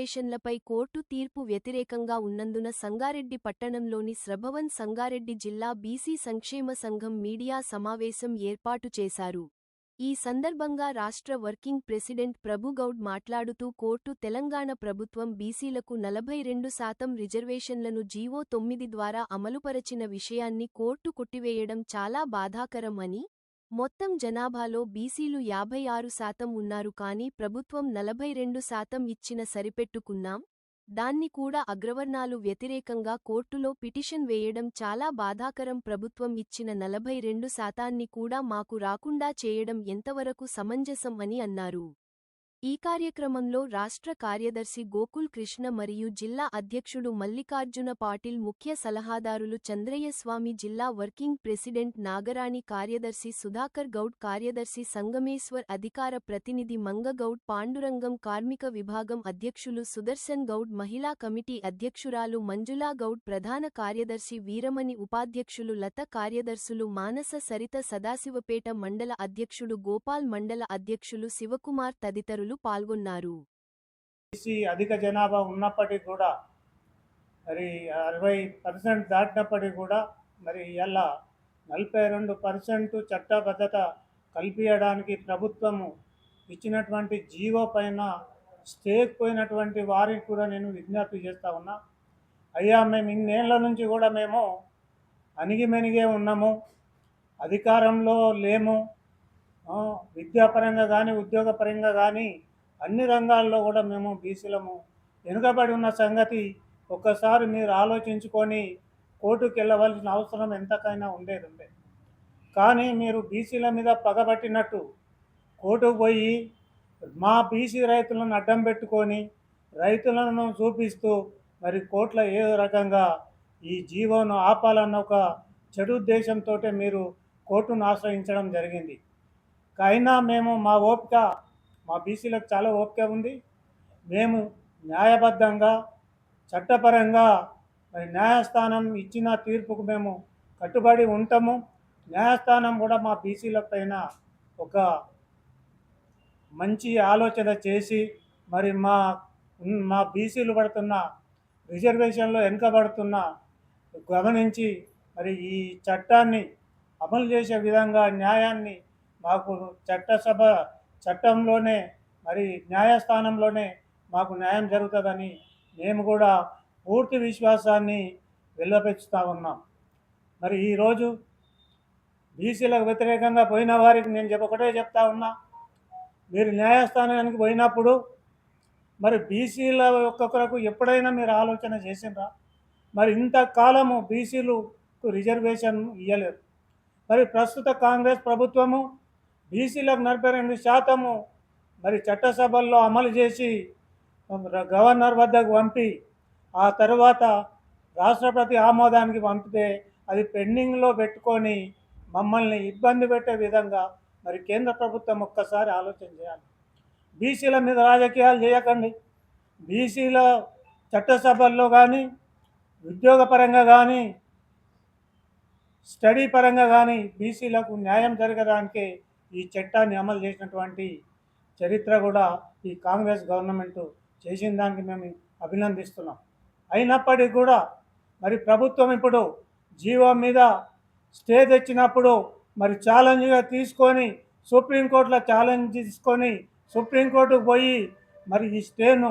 రిజర్వేషన్లపై court తీర్పు వ్యతిరేకంగా ఉన్నందున సంగారెడ్డి పట్టణంలోని శ్రభవన్ సంగారెడ్డి జిల్లా బీసీ సంక్షేమ సంఘం మీడియా సమావేశం ఏర్పాటు చేశారు. ఈ సందర్భంగా రాష్ట్ర వర్కింగ్ ప్రెసిడెంట్ ప్రభుగౌడ్ మాట్లాడుతూ కోర్టు తెలంగాణ ప్రభుత్వం బీసీలకు నలభై రెండు శాతం రిజర్వేషన్లను జీవో తొమ్మిది ద్వారా అమలుపరచిన విషయాన్ని కోర్టు కొట్టివేయడం చాలా బాధాకరం అని మొత్తం జనాభాలో బీసీలు యాభై ఆరు శాతం ఉన్నారు కానీ ప్రభుత్వం నలభై రెండు శాతం ఇచ్చిన సరిపెట్టుకున్నాం. దాన్ని కూడా అగ్రవర్ణాలు వ్యతిరేకంగా కోర్టులో పిటిషన్ వేయడం చాలా బాధాకరం. ప్రభుత్వం ఇచ్చిన నలభై రెండు శాతాన్ని కూడా మాకు రాకుండా చేయడం ఎంతవరకు సమంజసం అని అన్నారు. ఈ కార్యక్రమంలో రాష్ట్ర కార్యదర్శి గోకుల్ కృష్ణ మరియు జిల్లా అధ్యక్షుడు మల్లికార్జున పాటిల్ ముఖ్య సలహాదారులు చంద్రయ్యస్వామి జిల్లా వర్కింగ్ ప్రెసిడెంట్ నాగరాణి కార్యదర్శి సుధాకర్ గౌడ్ కార్యదర్శి సంగమేశ్వర్ అధికార ప్రతినిధి మంగగౌడ్ పాండురంగం కార్మిక విభాగం అధ్యక్షులు సుదర్శన్ గౌడ్ మహిళా కమిటీ అధ్యక్షురాలు మంజులా గౌడ్ ప్రధాన కార్యదర్శి వీరమణి ఉపాధ్యక్షులు లత కార్యదర్శులు మానస సరిత సదాశివపేట మండల అధ్యక్షుడు గోపాల్ మండల అధ్యక్షులు శివకుమార్ తదితరులు పాల్గొన్నారు. అధిక జనాభా ఉన్నప్పటికీ కూడా మరి అరవై పర్సెంట్ దాటినప్పటికీ కూడా మరి ఇలా నలభై రెండు పర్సెంట్ చట్టబద్ధత కల్పించడానికి ప్రభుత్వము ఇచ్చినటువంటి జీవో పైన స్టేక్ పోయినటువంటి వారికి కూడా నేను విజ్ఞప్తి చేస్తా ఉన్నా. అయ్యా మేము ఇన్నేళ్ళ నుంచి కూడా మేము అణిగిమెనిగే ఉన్నాము అధికారంలో లేము విద్యాపరంగా కానీ ఉద్యోగపరంగా కానీ అన్ని రంగాల్లో కూడా మేము బీసీలము. వెనుకబడి ఉన్న సంగతి ఒక్కసారి మీరు ఆలోచించుకొని కోర్టుకు వెళ్ళవలసిన అవసరం ఎంతకైనా ఉండేది ఉండే కానీ మీరు బీసీల మీద పగబట్టినట్టు కోర్టుకు పోయి మా బీసీ రైతులను అడ్డం పెట్టుకొని రైతులను చూపిస్తూ మరి కోర్టులో ఏ రకంగా ఈ జీవోను ఆపాలన్న ఒక చెడు ఉద్దేశంతో మీరు కోర్టును ఆశ్రయించడం జరిగింది. అయినా మేము మా ఓపిక మా బీసీలకు చాలా ఓపిక ఉంది. మేము న్యాయబద్ధంగా చట్టపరంగా మరి న్యాయస్థానం ఇచ్చిన తీర్పుకు మేము కట్టుబడి ఉంటాము. న్యాయస్థానం కూడా మా బీసీల పైన ఒక మంచి ఆలోచన చేసి మరి మా మా బీసీలు పడుతున్న రిజర్వేషన్లో వెనుకబడుతున్న గమనించి మరి ఈ చట్టాన్ని అమలు చేసే విధంగా న్యాయాన్ని మాకు చట్టసభ చట్టంలోనే మరి న్యాయస్థానంలోనే మాకు న్యాయం జరుగుతుందని మేము కూడా పూర్తి విశ్వాసాన్ని వెల్లపెచ్చుతా ఉన్నాం. మరి ఈరోజు బీసీలకు వ్యతిరేకంగా పోయిన వారికి నేను చెప్పకటే చెప్తా ఉన్నా. మీరు న్యాయస్థానానికి పోయినప్పుడు మరి బీసీల ఒక్కొక్కరకు ఎప్పుడైనా మీరు ఆలోచన చేసిండ్రా? మరి ఇంతకాలము బీసీలకు రిజర్వేషన్ ఇవ్వలేదు మరి ప్రస్తుత కాంగ్రెస్ ప్రభుత్వము బీసీలకు నలభై రెండు శాతము మరి చట్టసభల్లో అమలు చేసి గవర్నర్ వద్దకు పంపి ఆ తర్వాత రాష్ట్రపతి ఆమోదానికి పంపితే అది పెండింగ్లో పెట్టుకొని మమ్మల్ని ఇబ్బంది పెట్టే విధంగా మరి కేంద్ర ప్రభుత్వం ఒక్కసారి ఆలోచన చేయాలి. బీసీల మీద రాజకీయాలు చేయకండి. బీసీల చట్టసభల్లో కానీ ఉద్యోగపరంగా కానీ స్టడీ పరంగా కానీ బీసీలకు న్యాయం జరగడానికి ఈ చట్టాన్ని అమలు చేసినటువంటి చరిత్ర కూడా ఈ కాంగ్రెస్ గవర్నమెంట్ చేసిన దానికి మేము అభినందిస్తున్నాం. అయినప్పటికీ కూడా మరి ప్రభుత్వం ఇప్పుడు జీవో మీద స్టే తెచ్చినప్పుడు మరి ఛాలెంజ్గా తీసుకొని సుప్రీంకోర్టులో ఛాలెంజ్ తీసుకొని సుప్రీంకోర్టుకు పోయి మరి ఈ స్టేను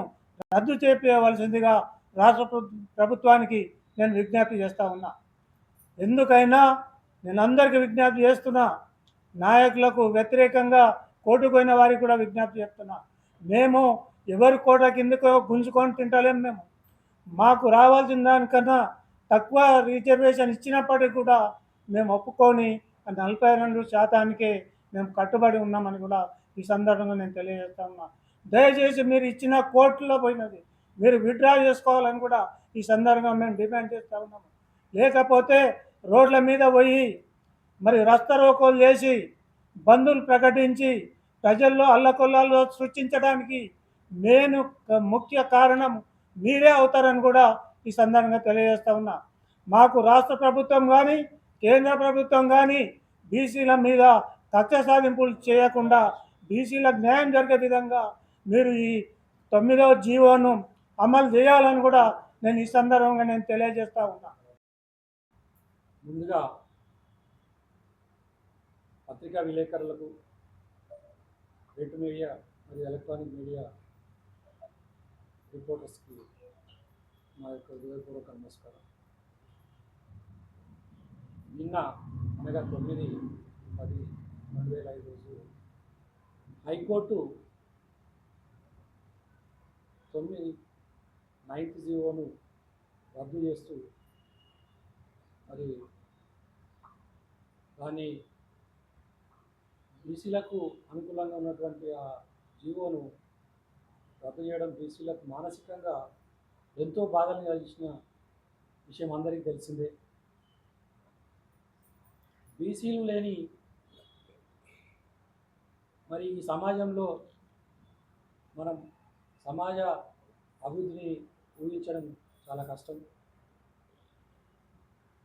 రద్దు చేపేయవలసిందిగా రాష్ట్ర ప్రభుత్వానికి నేను విజ్ఞప్తి చేస్తూ ఉన్నా. ఎందుకైనా నేను అందరికీ విజ్ఞప్తి చేస్తున్నా నాయకులకు వ్యతిరేకంగా కోర్టుకు పోయిన వారికి కూడా విజ్ఞప్తి చెప్తున్నా మేము ఎవరి కోట కిందకో గుంజుకొని తింటలేం మేము. మాకు రావాల్సిన దానికన్నా తక్కువ రిజర్వేషన్ ఇచ్చినప్పటికీ కూడా మేము ఒప్పుకొని నలభై రెండు శాతానికే మేము కట్టుబడి ఉన్నామని కూడా ఈ సందర్భంగా నేను తెలియజేస్తా ఉన్నా. దయచేసి మీరు ఇచ్చిన కోర్టులో పోయినది మీరు విత్డ్రా చేసుకోవాలని కూడా ఈ సందర్భంగా మేము డిమాండ్ చేస్తూ ఉన్నాము. లేకపోతే రోడ్ల మీద పోయి మరి రస్తరోకోలు చేసి బంధువులు ప్రకటించి ప్రజల్లో అల్లకొల్లాలు సృష్టించడానికి నేను ముఖ్య కారణం మీరే అవుతారని కూడా ఈ సందర్భంగా తెలియజేస్తా ఉన్నా. మాకు రాష్ట్ర ప్రభుత్వం కానీ కేంద్ర ప్రభుత్వం కానీ బీసీల మీద కక్ష సాధింపులు చేయకుండా బీసీలకు న్యాయం జరిగే విధంగా మీరు ఈ తొమ్మిదవ జీవోను అమలు చేయాలని కూడా నేను ఈ సందర్భంగా నేను తెలియజేస్తా ఉన్నా. ముందుగా పత్రికా విలేకరులకు ప్రింట్ మీడియా మరియు ఎలక్ట్రానిక్ మీడియా రిపోర్టర్స్కి మా యొక్క హృదయపూర్వక నమస్కారం. నిన్న అనగా తొమ్మిది పది రెండు వేల ఐదు రోజు హైకోర్టు తొమ్మిది నైన్త్ జీవోను రద్దు చేస్తూ మరి దాన్ని బీసీలకు అనుకూలంగా ఉన్నటువంటి ఆ జీవోను రద్దు చేయడం బీసీలకు మానసికంగా ఎంతో బాధలు కలిగించిన విషయం అందరికీ తెలిసిందే. బీసీలు లేని మరి ఈ సమాజంలో మనం సమాజ అభివృద్ధిని ఊహించడం చాలా కష్టం.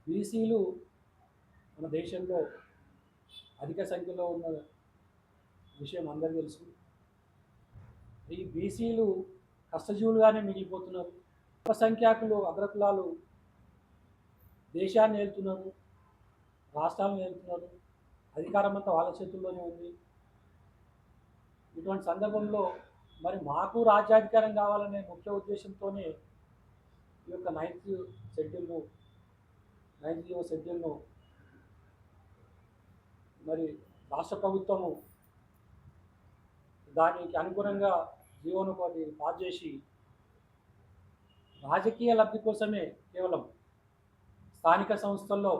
బీసీలు మన దేశంలో అధిక సంఖ్యలో ఉన్న విషయం అందరికీ తెలుసు. ఈ బీసీలు కష్టజీవులుగానే మిగిలిపోతున్నారు. అల్పసంఖ్యాకులు అగ్రకులాలు దేశాన్ని వెళ్తున్నారు రాష్ట్రాలను వెళ్తున్నారు అధికారం అంతా వాళ్ళ చేతుల్లోనే ఉంది. ఇటువంటి సందర్భంలో మరి మాకు రాజ్యాధికారం కావాలనే ముఖ్య ఉద్దేశంతోనే ఈ యొక్క నైన్త్ షెడ్యూల్ను నైన్త్ జీవో షెడ్యూల్ను మరి రాష్ట్ర ప్రభుత్వము దానికి అనుగుణంగా జీవోను ఒకటి పాస్ చేసి రాజకీయ లబ్ధి కోసమే కేవలం స్థానిక సంస్థల్లో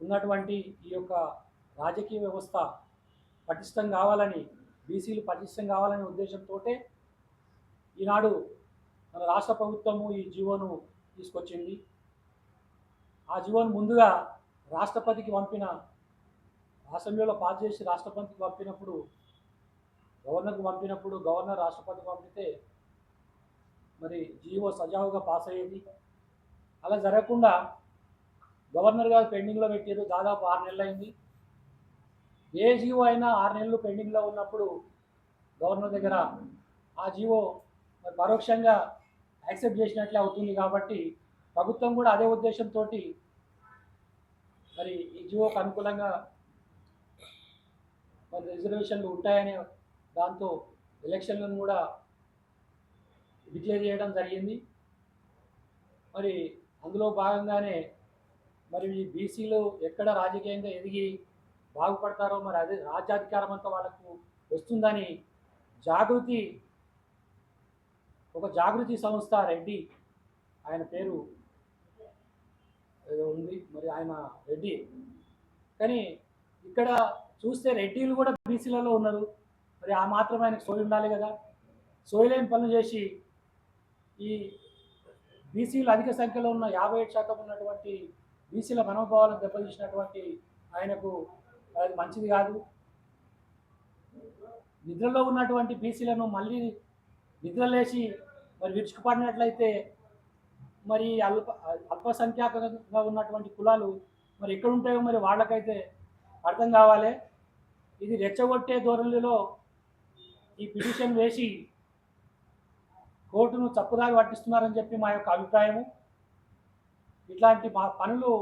ఉన్నటువంటి ఈ యొక్క రాజకీయ వ్యవస్థ పటిష్టం కావాలని బీసీలు పటిష్టం కావాలనే ఉద్దేశంతో ఈనాడు మన రాష్ట్ర ప్రభుత్వము ఈ జీవోను తీసుకొచ్చింది. ఆ జీవోను ముందుగా రాష్ట్రపతికి పంపిన అసెంబ్లీలో పాస్ చేసి రాష్ట్రపతికి పంపినప్పుడు గవర్నర్కి పంపినప్పుడు గవర్నర్ రాష్ట్రపతికి పంపితే మరి జీవో సజావుగా పాస్ అయ్యేది. అలా జరగకుండా గవర్నర్ గారు పెండింగ్లో పెట్టారు దాదాపు ఆరు నెలలు అయింది ఏ జీవో అయినా ఆరు నెలలు పెండింగ్లో ఉన్నప్పుడు గవర్నర్ దగ్గర ఆ జీవో మరి పరోక్షంగా యాక్సెప్ట్ చేసినట్లే అవుతుంది కాబట్టి ప్రభుత్వం కూడా అదే ఉద్దేశంతో మరి ఈ జీవోకు అనుకూలంగా మరి రిజర్వేషన్లు ఉంటాయనే దాంతో ఎలక్షన్లను కూడా డిక్లేర్ చేయడం జరిగింది. మరి అందులో భాగంగానే మరి ఈ బీసీలు ఎక్కడ రాజకీయంగా ఎదిగి బాగుపడతారో మరి అదే రాజ్యాధికారం అంతా వాళ్ళకు వస్తుందని జాగృతి ఒక జాగృతి సంస్థ రెడ్డి ఆయన పేరు ఏదో ఉంది. మరి ఆయన రెడ్డి. కానీ ఇక్కడ చూస్తే రెడ్డిలు కూడా బీసీలలో ఉన్నారు. మరి ఆ మాత్రం ఆయనకు సోయి ఉండాలి కదా. సోయలేని పనులు చేసి ఈ బీసీలు అధిక సంఖ్యలో ఉన్న యాభై ఏడు శాతం ఉన్నటువంటి బీసీల మనోభావాలను దెబ్బతీసినటువంటి ఆయనకు అది మంచిది కాదు. నిద్రలో ఉన్నటువంటి బీసీలను మళ్ళీ నిద్రలేసి మరి విరుచుకుపడినట్లయితే మరి అల్ప అల్పసంఖ్యాకంగా ఉన్నటువంటి కులాలు మరి ఎక్కడుంటాయో మరి వాళ్ళకైతే అర్థం కావాలి. ఇది రెచ్చగొట్టే ధోరణిలో ఈ పిటిషన్ వేసి కోర్టును తప్పుదారి పట్టిస్తున్నారని చెప్పి మా యొక్క అభిప్రాయము. ఇట్లాంటి మా- పనులు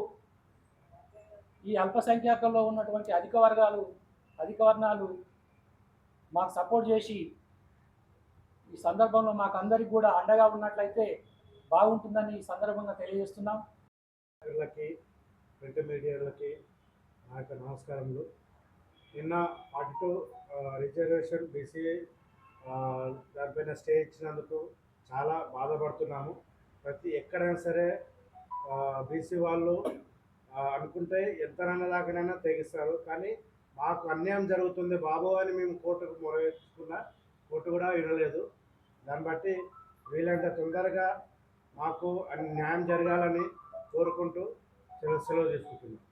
ఈ అల్పసంఖ్యాకంలో ఉన్నటువంటి అధిక వర్గాలు అధిక వర్ణాలు మాకు సపోర్ట్ చేసి ఈ సందర్భంలో మాకు అందరికి కూడా అండగా ఉన్నట్లయితే బాగుంటుందని ఈ సందర్భంగా తెలియజేస్తున్నాం. మిత్రులకి ప్రింట్ మీడియాలకి నా యొక్క నమస్కారములు. నిన్న అటు టూ రిజర్వేషన్ బీసీఏ దానిపైన స్టే ఇచ్చినందుకు చాలా బాధపడుతున్నాము. ప్రతి ఎక్కడైనా సరే బీసీ వాళ్ళు అనుకుంటే ఎంతనైనా దాకానైనా తెగిస్తారు. కానీ మాకు అన్యాయం జరుగుతుంది బాబు అని మేము కోర్టుకు మొరవేసుకున్నా కోర్టు కూడా వినలేదు. దాన్ని బట్టి వీలంత తొందరగా మాకు అన్ని న్యాయం జరగాలని కోరుకుంటూ సెలవు సెలవు తీసుకుంటున్నాం.